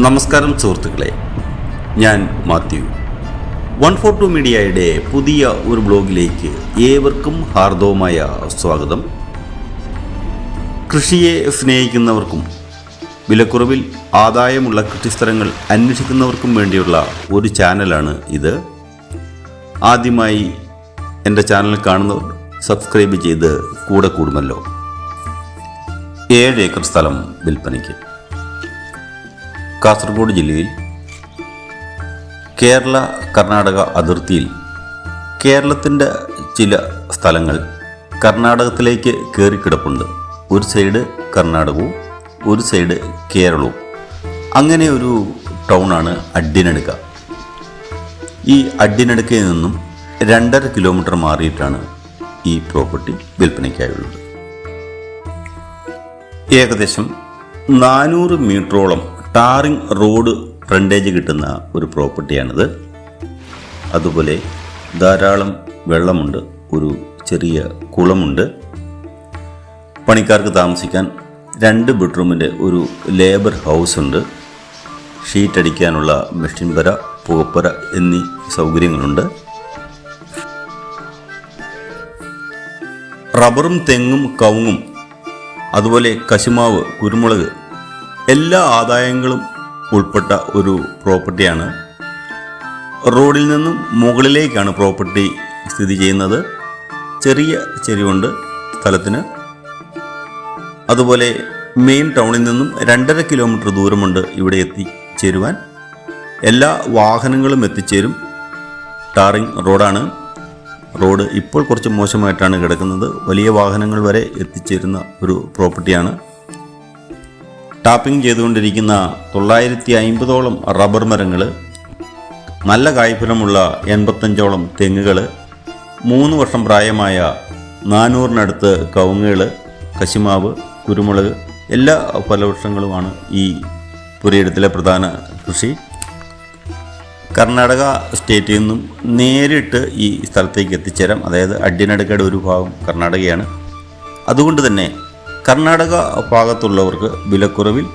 നമസ്കാരം സുഹൃത്തുക്കളെ. ഞാൻ മാത്യു. വൺ ഫോർ ടു മീഡിയയുടെ പുതിയ ഒരു ബ്ലോഗിലേക്ക് ഏവർക്കും ഹാർദവമായ സ്വാഗതം. കൃഷിയെ സ്നേഹിക്കുന്നവർക്കും വിലക്കുറവിൽ ആദായമുള്ള കൃഷിസ്ഥലങ്ങൾ അന്വേഷിക്കുന്നവർക്കും വേണ്ടിയുള്ള ഒരു ചാനലാണ് ഇത്. ആദ്യമായി എന്റെ ചാനൽ കാണുന്നവർ സബ്സ്ക്രൈബ് ചെയ്ത് കൂടെ കൂടുമല്ലോ. ഏഴ് ഏക്കർ സ്ഥലം വിൽപ്പനയ്ക്ക്. കാസർഗോഡ് ജില്ലയിൽ കേരള കർണാടക അതിർത്തിയിൽ കേരളത്തിന്റെ ചില സ്ഥലങ്ങൾ കർണാടകത്തിലേക്ക് കയറിക്കിടപ്പുണ്ട്. ഒരു സൈഡ് കർണാടകവും ഒരു സൈഡ് കേരളവും. അങ്ങനെ ഒരു ടൗണാണ് അഡ്ഡിനടുക്ക ഈ അഡ്ഡിനടുക്കയിൽ നിന്നും രണ്ടര കിലോമീറ്റർ മാറിയിട്ടാണ് ഈ പ്രോപ്പർട്ടി വിൽപ്പനയ്ക്കായുള്ളത്. ഏകദേശം നാനൂറ് മീറ്ററോളം ടാറിംഗ് റോഡ് ഫ്രണ്ടേജ് കിട്ടുന്ന ഒരു പ്രോപ്പർട്ടിയാണിത്. അതുപോലെ ധാരാളം വെള്ളമുണ്ട് ഒരു ചെറിയ കുളമുണ്ട്. പണിക്കാർക്ക് താമസിക്കാൻ രണ്ട് ബെഡ്റൂമിന്റെ ഒരു ലേബർ ഹൗസ് ഉണ്ട്. ഷീറ്റ് അടിക്കാനുള്ള മെഷീൻ പര പുകപ്പര എന്നീ സൗകര്യങ്ങളുണ്ട്. റബ്ബറും തെങ്ങും കവുങ്ങും അതുപോലെ കശുമാവ് കുരുമുളക് എല്ലാ ആദായങ്ങളും ഉൾപ്പെട്ട ഒരു പ്രോപ്പർട്ടിയാണ്. റോഡിൽ നിന്നും മുകളിലേക്കാണ് പ്രോപ്പർട്ടി സ്ഥിതി ചെയ്യുന്നത്. ചെറിയ ചെരിവുണ്ട് സ്ഥലത്തിന്. അതുപോലെ മെയിൻ ടൗണിൽ നിന്നും രണ്ടര കിലോമീറ്റർ ദൂരമുണ്ട് ഇവിടെ എത്തിച്ചേരുവാൻ എല്ലാ വാഹനങ്ങളും എത്തിച്ചേരും. ടാറിംഗ് റോഡാണ്. റോഡ് ഇപ്പോൾ കുറച്ച് മോശമായിട്ടാണ് കിടക്കുന്നത്. വലിയ വാഹനങ്ങൾ വരെ എത്തിച്ചേരുന്ന ഒരു പ്രോപ്പർട്ടിയാണ്. ടാപ്പിംഗ് ചെയ്തുകൊണ്ടിരിക്കുന്ന തൊള്ളായിരത്തി അമ്പതോളം റബ്ബർ മരങ്ങൾ നല്ല കായ്ഫലമുള്ള എൺപത്തഞ്ചോളം തെങ്ങുകൾ മൂന്ന് വർഷം പ്രായമായ നാനൂറിനടുത്ത് കവുങ്ങുകൾ കശുമാവ് കുരുമുളക് എല്ലാ ഫലവൃക്ഷങ്ങളുമാണ് ഈ പുരയിടത്തിലെ പ്രധാന കൃഷി. കർണാടക സ്റ്റേറ്റിൽ നിന്നും നേരിട്ട് ഈ സ്ഥലത്തേക്ക് എത്തിച്ചേരാം. അതായത് അടിനടുക്കയുടെ ഒരു ഭാഗം കർണാടകയാണ്. അതുകൊണ്ട് തന്നെ കർണാടക ഭാഗത്തുള്ളവർക്ക് വിലക്കുറവിൽ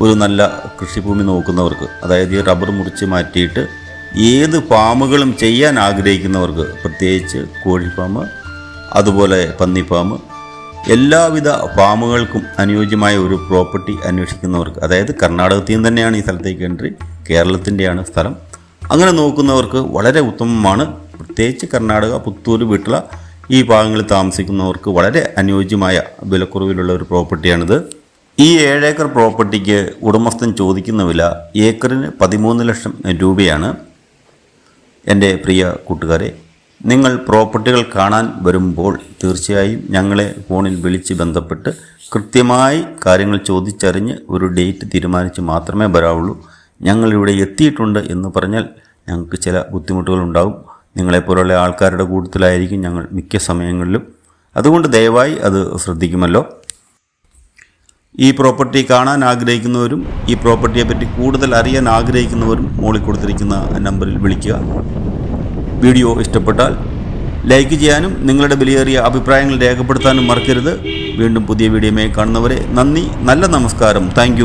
ഒരു നല്ല കൃഷിഭൂമി നോക്കുന്നവർക്ക് അതായത് ഈ റബ്ബർ മുറിച്ച് മാറ്റിയിട്ട് ഏത് ഫാമുകളും ചെയ്യാൻ ആഗ്രഹിക്കുന്നവർക്ക് പ്രത്യേകിച്ച് കോഴി ഫാം അതുപോലെ പന്നി ഫാം എല്ലാവിധ ഫാമുകൾക്കും അനുയോജ്യമായ ഒരു പ്രോപ്പർട്ടി അന്വേഷിക്കുന്നവർക്ക് അതായത് കർണാടകത്തിൽ നിന്ന് തന്നെയാണ് ഈ സ്ഥലത്തേക്ക് എൻട്രി കേരളത്തിന്റെയാണ് സ്ഥലം. അങ്ങനെ നോക്കുന്നവർക്ക് വളരെ ഉത്തമമാണ്. പ്രത്യേകിച്ച് കർണാടക പുത്തൂർ വീട്ടില ഈ ഭാഗങ്ങളിൽ താമസിക്കുന്നവർക്ക് വളരെ അനുയോജ്യമായ വിലക്കുറവിലുള്ള ഒരു പ്രോപ്പർട്ടിയാണിത്. ഈ ഏഴേക്കർ പ്രോപ്പർട്ടിക്ക് ഉടമസ്ഥൻ ചോദിക്കുന്ന വില ഏക്കറിന് പതിമൂന്ന് ലക്ഷം രൂപയാണ്. എന്റെ പ്രിയ കൂട്ടുകാരെ നിങ്ങൾ പ്രോപ്പർട്ടികൾ കാണാൻ വരുമ്പോൾ തീർച്ചയായും ഞങ്ങളെ ഫോണിൽ വിളിച്ച് ബന്ധപ്പെട്ട് കൃത്യമായി കാര്യങ്ങൾ ചോദിച്ചറിഞ്ഞ് ഒരു ഡേറ്റ് തീരുമാനിച്ച് മാത്രമേ വരാവുള്ളൂ. ഞങ്ങളിവിടെ എത്തിയിട്ടുണ്ട് എന്ന് പറഞ്ഞാൽ ഞങ്ങൾക്ക് ചില ബുദ്ധിമുട്ടുകളുണ്ടാവും. നിങ്ങളെപ്പോലുള്ള ആൾക്കാരുടെ കൂട്ടത്തിലായിരിക്കും ഞങ്ങൾ മിക്ക സമയങ്ങളിലും. അതുകൊണ്ട് ദയവായി അത് ശ്രദ്ധിക്കുമല്ലോ. ഈ പ്രോപ്പർട്ടി കാണാൻ ആഗ്രഹിക്കുന്നവരും ഈ പ്രോപ്പർട്ടിയെ പറ്റി കൂടുതൽ അറിയാൻ ആഗ്രഹിക്കുന്നവരും മുകളിൽ കൊടുത്തിരിക്കുന്ന നമ്പറിൽ വിളിക്കുക. വീഡിയോ ഇഷ്ടപ്പെട്ടാൽ ലൈക്ക് ചെയ്യാനും നിങ്ങളുടെ വിലയേറിയ അഭിപ്രായങ്ങൾ രേഖപ്പെടുത്താനും മറക്കരുത്. വീണ്ടും പുതിയ വീഡിയോമായി കാണുന്നവരെ നന്ദി നല്ല നമസ്കാരം. താങ്ക്